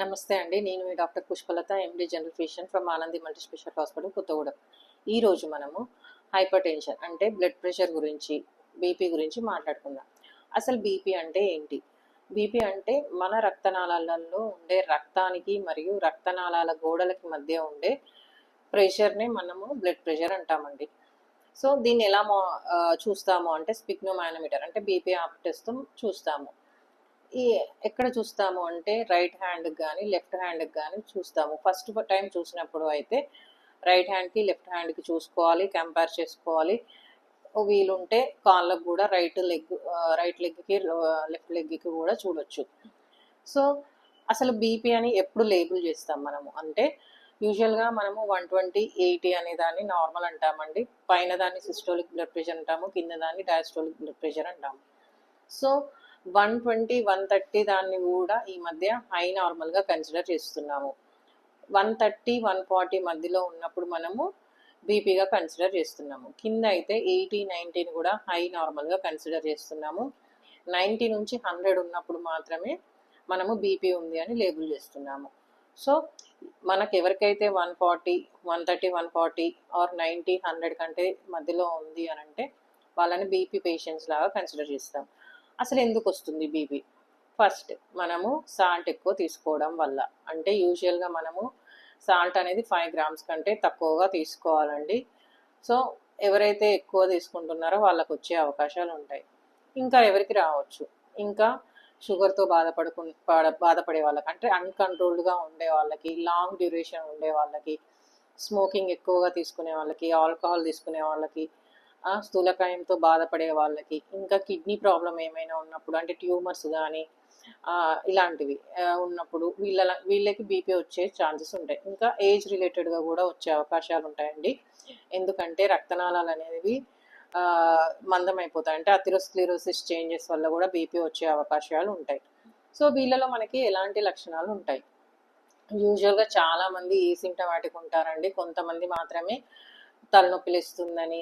నమస్తే అండి. నేను మీ doctor Pushpalatha MD general physician from Anandi multi special hospital Kothagudem ఈరోజు మనము హైపర్ టెన్షన్ అంటే బ్లడ్ ప్రెషర్ గురించి బీపీ గురించి మాట్లాడుకుందాం. అసలు బీపీ అంటే ఏంటి? బీపీ అంటే మన రక్తనాళాలలో ఉండే రక్తానికి మరియు రక్తనాళాల గోడలకి మధ్య ఉండే ప్రెషర్ని మనము బ్లడ్ ప్రెషర్ అంటామండి. సో దీన్ని ఎలా చూస్తాము అంటే స్పిగ్నోమానోమీటర్ అంటే బీపీ ఆప్ చూస్తాము. ఈ ఎక్కడ చూస్తాము అంటే రైట్ హ్యాండ్కి కానీ లెఫ్ట్ హ్యాండ్కి కానీ చూస్తాము. ఫస్ట్ టైం చూసినప్పుడు అయితే రైట్ హ్యాండ్కి లెఫ్ట్ హ్యాండ్కి చూసుకోవాలి కంపేర్ చేసుకోవాలి. వీలుంటే కాళ్ళకు కూడా రైట్ లెగ్ రైట్ లెగ్కి లెఫ్ట్ లెగ్కి కూడా చూడొచ్చు. సో అసలు బీపీ అని ఎప్పుడు లేబుల్ చేస్తాం మనము? అంటే యూజువల్గా మనము వన్ ట్వంటీ ఎయిటీ అనే దాన్ని నార్మల్ అంటామండి. పైన దాన్ని సిస్టోలిక్ బ్లడ్ ప్రెషర్ అంటాము కింద దాన్ని డయాస్టోలిక్ బ్లడ్ ప్రెషర్ అంటాము. So one twenty one thirty దాన్ని కూడా ఈ మధ్య హై నార్మల్గా కన్సిడర్ చేస్తున్నాము. వన్ థర్టీ వన్ ఫార్టీ మధ్యలో ఉన్నప్పుడు మనము బీపీగా కన్సిడర్ చేస్తున్నాము. కింద అయితే ఎయిటీ నైన్టీన్ కూడా హై నార్మల్గా కన్సిడర్ చేస్తున్నాము. నైంటీ నుంచి హండ్రెడ్ ఉన్నప్పుడు మాత్రమే మనము బీపీ ఉంది అని లేబుల్ చేస్తున్నాము. సో మనకు ఎవరికైతే one forty one thirty one forty or ninety hundred కంటే మధ్యలో ఉంది అని అంటే వాళ్ళని బీపీ పేషెంట్స్ లాగా కన్సిడర్ చేస్తాం. అసలు ఎందుకు వస్తుంది బీపీ? ఫస్ట్ మనము సాల్ట్ ఎక్కువ తీసుకోవడం వల్ల. అంటే యూజువల్గా మనము సాల్ట్ అనేది ఫైవ్ గ్రామ్స్ కంటే తక్కువగా తీసుకోవాలండి. సో ఎవరైతే ఎక్కువ తీసుకుంటున్నారో వాళ్ళకు వచ్చే అవకాశాలు ఉంటాయి. ఇంకా ఎవరికి రావచ్చు? ఇంకా షుగర్తో బాధపడుకు బాధపడే వాళ్ళకి అంటే అన్కంట్రోల్డ్గా ఉండే వాళ్ళకి లాంగ్ డ్యూరేషన్ ఉండే వాళ్ళకి స్మోకింగ్ ఎక్కువగా తీసుకునే వాళ్ళకి ఆల్కహాల్ తీసుకునే వాళ్ళకి స్థూలకాయంతో బాధపడే వాళ్ళకి. ఇంకా కిడ్నీ ప్రాబ్లం ఏమైనా ఉన్నప్పుడు అంటే ట్యూమర్స్ కానీ ఇలాంటివి ఉన్నప్పుడు వీళ్ళ వీళ్ళకి బీపీ వచ్చే ఛాన్సెస్ ఉంటాయి. ఇంకా ఏజ్ రిలేటెడ్గా కూడా వచ్చే అవకాశాలు ఉంటాయండి. ఎందుకంటే రక్తనాళాలు అనేవి మందమైపోతాయి. అంటే అథిరోస్క్లిరోసిస్ చేంజెస్ వల్ల కూడా బీపీ వచ్చే అవకాశాలు ఉంటాయి. సో వీళ్ళలో మనకి ఎలాంటి లక్షణాలు ఉంటాయి? యూజువల్గా చాలామంది ఈ ఏ సింటమాటిక్ ఉంటారండి. కొంతమంది మాత్రమే తలనొప్పి లేస్తుందని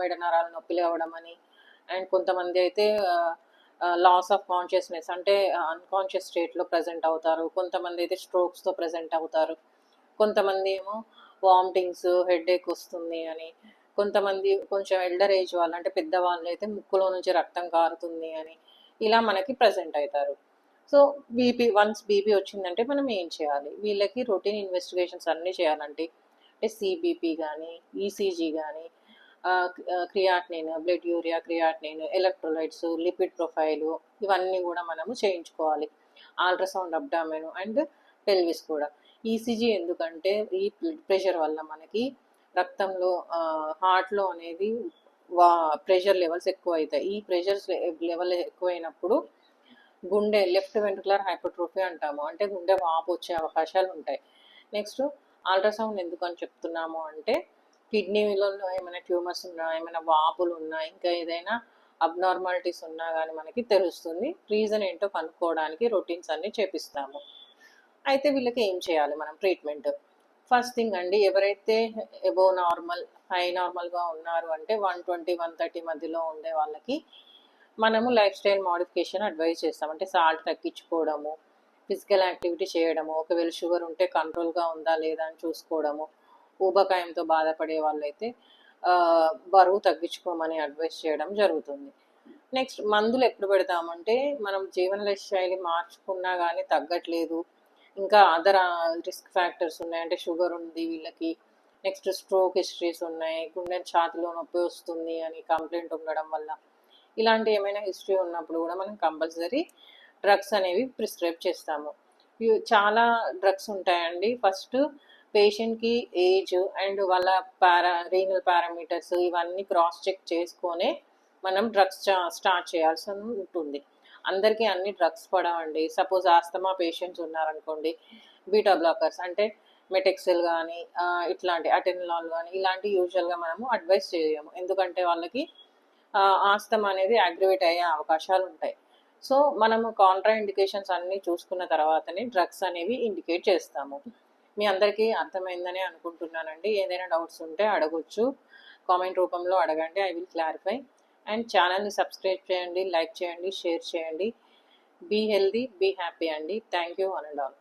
మెడ నరాల నొప్పిలు అవ్వడం అని అండ్ కొంతమంది అయితే లాస్ ఆఫ్ కాన్షియస్నెస్ అంటే అన్కాన్షియస్ స్టేట్లో ప్రజెంట్ అవుతారు. కొంతమంది అయితే స్ట్రోక్స్తో ప్రజెంట్ అవుతారు. కొంతమంది ఏమో వామిటింగ్స్ హెడేక్ వస్తుంది అని. కొంతమంది కొంచెం ఎల్డర్ ఏజ్ వాళ్ళు అంటే పెద్దవాళ్ళు అయితే ముక్కులో నుంచి రక్తం కారుతుంది అని ఇలా మనకి ప్రజెంట్ అవుతారు. సో బీపీ వన్స్ బీపీ వచ్చిందంటే మనం ఏం చేయాలి? వీళ్ళకి రొటీన్ ఇన్వెస్టిగేషన్స్ అన్నీ చేయాలంటే అంటే సిబిపి కానీ ఈసీజీ కానీ creatinine blood urea creatinine electrolytes lipid profile ఇవన్నీ కూడా మనము చేయించుకోవాలి. అల్ట్రాసౌండ్ అబ్డామెన్ అండ్ పెల్విస్ కూడా. ఈసీజీ ఎందుకంటే ఈ బ్లడ్ ప్రెషర్ వల్ల మనకి రక్తంలో హార్ట్లో అనేది వా ప్రెషర్ లెవెల్స్ ఎక్కువ అవుతాయి ఈ ప్రెషర్స్ లెవెల్ ఎక్కువైనప్పుడు గుండె లెఫ్ట్ వెంట్రుకులర్ హైపర్ట్రోఫీ అంటాము. అంటే గుండె వాపు వచ్చే అవకాశాలు ఉంటాయి నెక్స్ట్ అల్ట్రాసౌండ్ ఎందుకు అని చెప్తున్నాము అంటే కిడ్నీలో ఏమైనా ట్యూమర్స్ ఉన్నా ఏమైనా వాపులు ఉన్నా ఇంకా ఏదైనా అబ్నార్మాలిటీస్ ఉన్నా కానీ మనకి తెలుస్తుంది. రీజన్ ఏంటో కనుక్కోవడానికి రొటీన్స్ అన్నీ చేపిస్తాము. అయితే వీళ్ళకి ఏం చేయాలి మనం ట్రీట్మెంట్? ఫస్ట్ థింగ్ అండి ఎవరైతే ఎబో నార్మల్ హై నార్మల్గా ఉన్నారు అంటే వన్ ట్వంటీ వన్ థర్టీ మధ్యలో ఉండే వాళ్ళకి మనము లైఫ్ స్టైల్ మోడిఫికేషన్ అడ్వైజ్ చేస్తాం. అంటే సాల్ట్ తగ్గించుకోవడము ఫిజికల్ యాక్టివిటీ చేయడము ఒకవేళ షుగర్ ఉంటే కంట్రోల్గా ఉందా లేదా అని చూసుకోవడము ఊబకాయంతో బాధపడే వాళ్ళైతే బరువు తగ్గించుకోమని అడ్వైస్ చేయడం జరుగుతుంది. నెక్స్ట్ మందులు ఎప్పుడు పెడతామంటే మనం జీవన శైలి మార్చుకున్నా కానీ తగ్గట్లేదు. ఇంకా అదర్ రిస్క్ ఫ్యాక్టర్స్ ఉన్నాయి. అంటే షుగర్ ఉంది వీళ్ళకి. నెక్స్ట్ స్ట్రోక్ హిస్టరీస్ ఉన్నాయి. గుండె ఛాతిలో నొప్పి వస్తుంది అని కంప్లైంట్ ఉండడం వల్ల. ఇలాంటి ఏమైనా హిస్టరీ ఉన్నప్పుడు కూడా మనం కంపల్సరీ డ్రగ్స్ అనేవి ప్రిస్క్రైబ్ చేస్తాము. చాలా డ్రగ్స్ ఉంటాయండి. ఫస్ట్ పేషెంట్కి ఏజ్ అండ్ వాళ్ళ పారా రీనల్ పారామీటర్స్ ఇవన్నీ క్రాస్ చెక్ చేసుకొనే మనం డ్రగ్స్ స్టార్ట్ చేయాల్సి ఉంటుంది. అందరికీ అన్ని డ్రగ్స్ పడవండి. సపోజ్ ఆస్తమా పేషెంట్స్ ఉన్నారనుకోండి బీటా బ్లాకర్స్ అంటే మెటెక్సెల్ కానీ ఇట్లాంటి అటెనలాల్ కానీ ఇలాంటి యూజువల్గా మనము అడ్వైస్ చేయము. ఎందుకంటే వాళ్ళకి ఆస్తమా అనేది అగ్రివేట్ అయ్యే అవకాశాలు ఉంటాయి. సో మనము కాంట్రా ఇండికేషన్స్ అన్నీ చూసుకున్న తర్వాతనే డ్రగ్స్ అనేవి ఇండికేట్ చేస్తాము. మీ అందరికీ అర్థమైందని అనుకుంటున్నానండి. ఏదైనా డౌట్స్ ఉంటే అడగొచ్చు. కామెంట్ రూపంలో అడగండి. I will clarify. అండ్ ఛానల్ని సబ్స్క్రైబ్ చేయండి లైక్ చేయండి షేర్ చేయండి. బీ హెల్దీ బీ హ్యాపీ అండి. Thank you one and all.